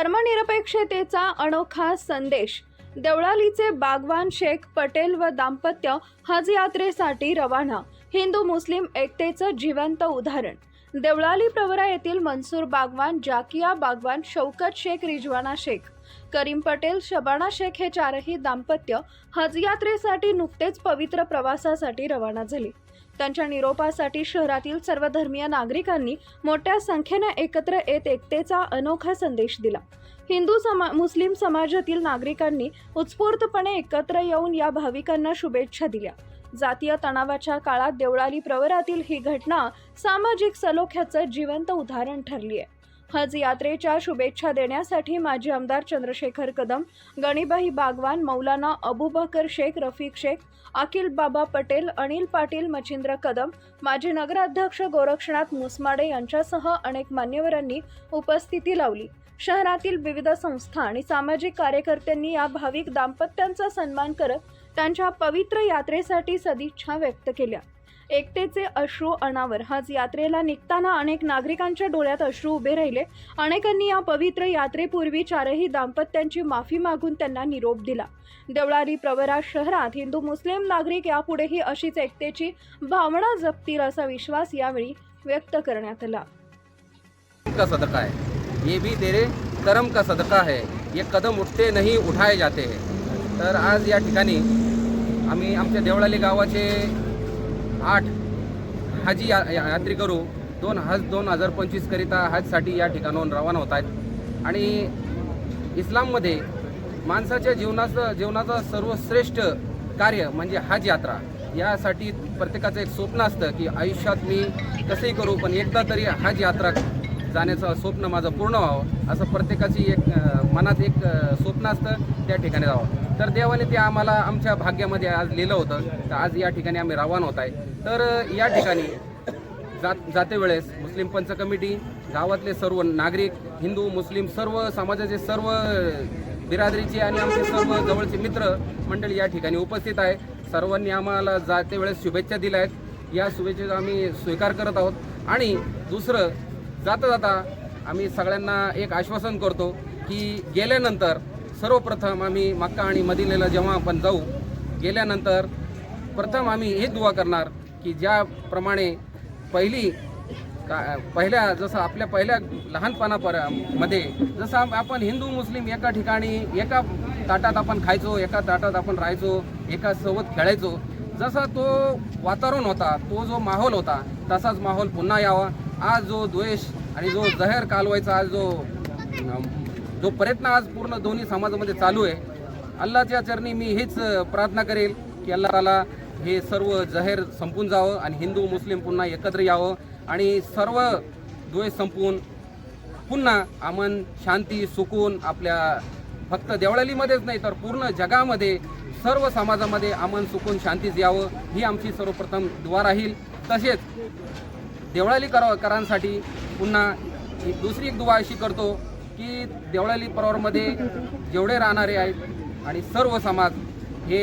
धर्मनिरपेक्षतेचा अनोखा संदेश. देवळालीचे बागवान शेख पटेल व दाम्पत्य हज यात्रेसाठी रवाना. हिंदू मुस्लिम एकतेचं जिवंत उदाहरण. देवळाली प्रवरा येथील मनसूर बागवान जाकिया बागवान शौकत शेख रिजवाना शेख. करीम पटेल शबाना शेख हे चारही दाम्पत्य हज यात्रेसाठी नुकतेच पवित्र प्रवासासाठी रवाना झाले. त्यांच्या निरोपासाठी शहरातील सर्व धर्मीय नागरिकांनी मोठ्या संख्येनं एकत्र येत एकतेचा अनोखा संदेश दिला. हिंदू समा मुस्लिम समाजातील नागरिकांनी उत्स्फूर्तपणे एकत्र येऊन या भाविकांना शुभेच्छा दिल्या. जातीय तणावाच्या काळात देवळाली प्रवरातील ही घटना सामाजिक सलोख्याचं जिवंत उदाहरण ठरली आहे. हज यात्रेच्या शुभेच्छा देण्यासाठी माजी आमदार चंद्रशेखर कदम गणिबाई बागवान मौलाना अबुबकर शेख रफिक शेख अखिल बाबा पटेल अनिल पाटील मच्छिंद्र कदम माजी नगराध्यक्ष गोरक्षनाथ मुसमाडे यांच्यासह अनेक मान्यवरांनी उपस्थिती लावली. शहरातील विविध संस्था आणि सामाजिक कार्यकर्त्यांनी या भाविक दाम्पत्यांचा सन्मान करत त्यांच्या पवित्र यात्रेसाठी सदिच्छा व्यक्त केल्या. एकतेचे अश्रू अनावर. हाच यात्रेला निघताना अनेक नागरिकांच्या डोळ्यात अश्रू उभे राहिले. अनेकांनी या पवित्र यात्रेपूर्वी चारही दाम्पत्यांची माफी मागून त्यांना निरोप दिला. देवळारी प्रवरा शहरात हिंदू मुस्लिम नागरिक यापुढेही अशीच एकतेची भावना जपतील असा विश्वास यावेळी व्यक्त करण्यात आला. का सदका है ये भी तेरे कर्म का सदका है ये कदम उठते नहीं उठाए जाते हैं. तर आज या ठिकाणी आम्ही आमच्या देवळाली गावाचे आठ हाजी या या- यात्रेकरू दोन हज दोन हजार पंचवीसकरिता हजसाठी या ठिकाणाहून रवाना होत आहेत. आणि इस्लाममध्ये माणसाच्या जीवनाचं जीवनाचं सर्वश्रेष्ठ कार्य म्हणजे हज यात्रा. यासाठी प्रत्येकाचं एक स्वप्न असतं की आयुष्यात मी कसंही करू पण एकदा तरी हज यात्रा जाण्याचं स्वप्न माझं पूर्ण व्हावं असं प्रत्येकाची एक मनात एक स्वप्न असतं त्या ठिकाणी जावं. तर देवाने ते आम्हाला आमच्या भाग्यामध्ये आज लिहिलं होतं. तर आज या ठिकाणी आम्ही रवाना होत आहे. तर या ठिकाणी जात जाते वेळेस मुस्लिम पंच कमिटी गावातले सर्व नागरिक हिंदू मुस्लिम सर्व समाजाचे सर्व बिरादरीचे आणि आमचे सर्व जवळचे मित्र मंडळी या ठिकाणी उपस्थित आहे. सर्वांनी आम्हाला जाते वेळेस शुभेच्छा दिल्या आहेत. या शुभेच्छेचा आम्ही स्वीकार करत आहोत. आणि दुसरं जाता जाता आम्ही सगळ्यांना एक आश्वासन करतो की गेल्यानंतर सर्वप्रथम आम्ही मक्का आणि मदिनेला जेव्हा आपण जाऊ गेल्यानंतर प्रथम आम्ही हे दुवा करणार की ज्याप्रमाणे पहिली का पहिल्या जसं आपल्या पहिल्या लहानपणापरमध्ये जसं आपण हिंदू मुस्लिम एका ठिकाणी एका ताटात आपण खायचो एका ताटात आपण राहायचो एका सोबत खेळायचो जसा तो वातावरण होता तो जो माहोल होता तसाच माहोल पुन्हा यावा. आज जो द्वेष आणि जो जहर कालवायचा आज जो जो प्रयत्न आज पूर्ण दोन्ही समाजामध्ये चालू आहे. अल्लाच्या चरणी मी हेच प्रार्थना करेल की अल्ला ताला हे सर्व जहेर संपून जावं आणि हिंदू मुस्लिम पुन्हा एकत्र यावं आणि सर्व द्वेष संपून पुन्हा आमन शांती सुकून आपल्या फक्त देवळालीमध्येच नाही तर पूर्ण जगामध्ये सर्व समाजामध्ये आमन सुकून शांतीच यावं. ही आमची सर्वप्रथम दुवा राहील. तसेच देवळाली कर करांसाठी पुन्हा एक दुसरी एक दुवा अशी करतो की देवळाली परवारमध्ये जेवढे राहणारे आहेत आणि सर्व समाज हे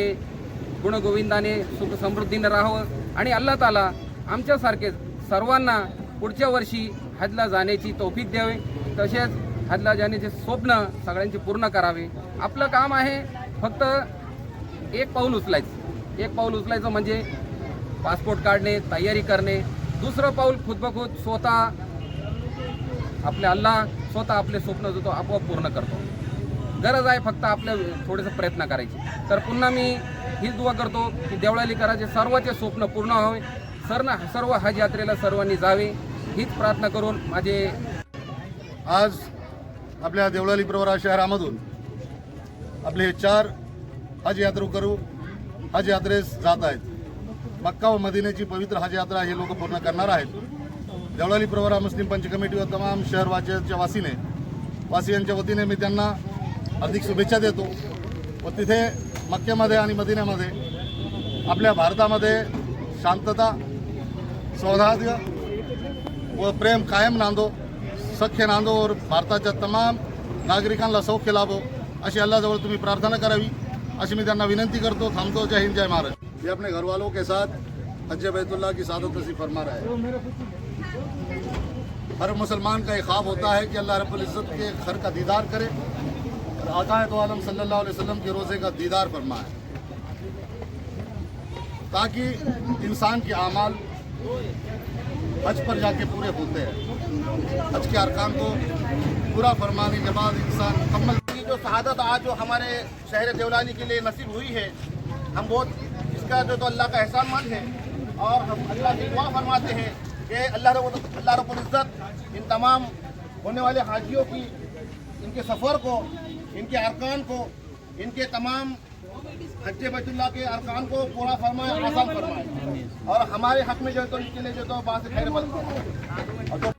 गुणगोविंदाने सुख समृद्धीने राहावं आणि अल्ला ताला आमच्यासारखेच सर्वांना पुढच्या वर्षी हजला जाण्याची तौफीक द्यावे. तसेच हजला जाण्याचे स्वप्न सगळ्यांचे पूर्ण करावे. आपलं काम आहे फक्त एक पाऊल उचलायचं. एक पाऊल उचलायचं म्हणजे पासपोर्ट काढणे तयारी करणे दुसरं पाऊल खुद बखुद स्वतः आपले अल्लाह स्वतः आपले स्वप्न जो तो आपोआप पूर्ण करतो. गरज आहे फक्त आपल्या थोडेसे प्रयत्न करायचे. तर पुन्हा मी हीच दुवा करतो की देवळाली कराचे सर्वांचे स्वप्न पूर्ण व्हावे सर्व सर्व हज यात्रेला सर्वांनी जावे. हीच प्रार्थना करून माझे आज आपल्या देवळाली प्रवरा शहरामधून आपले चार हज यात्रेकरू हज यात्रेस जात आहेत. मक्का व मदिनेची पवित्र हज यात्रा हे लोक पूर्ण करणार आहेत. देवळाली प्रवरा मुस्लिम पंच कमिटी व तमाम शहरवासियांच्या वासीने वासियांच्या वतीने मी त्यांना हार्दिक शुभेच्छा देतो. व तिथे मक्क्यामध्ये आणि मदिन्यामध्ये आपल्या भारतामध्ये शांतता सौहार्द व प्रेम कायम नांदो सख्य नांदो व भारताच्या तमाम नागरिकांना सौख्य लाभो. अशी अल्लाजवळ तुम्ही प्रार्थना करावी. अशी मी त्यांना विनंती करतो. थांबतो. जय हिंद. जय महाराज. ये अपने घर वालों के साथ हज बैतुल्लाह की सादत नसीब फरमा रहा है। हर मुसलमान का एक ख्वाब होता है कि अल्लाह रब्बुल के घर का दीदार करे और आकायत आलम सल्लल्लाहु अलैहि के रोज़े का दीदार फरमाए। ताकि इंसान के अमाल हज पर जाके पूरे होते हैं। हज के अरकान को पूरा फरमाने के बाद इंसान मुकम्मल जो शहादत आज जो हमारे शहर देवलाली के लिए नसीब हुई है, हम बहुत इसका जो तो अल्लाह का एहसान मंद है और हम अल्लाह से दुआ फरमाते हैं कि अल्लाह अल्लाह रब्बुल इज़्ज़त इन तमाम होने वाले हाजियों की, इनके सफ़र को, इनके अरकान को, इनके तमाम हज बैतुल्लाह के अरकान को पूरा फरमाए, आसान फरमाए। और हमारे हक में जो है तो इनके लिए जो तो बात खैर बल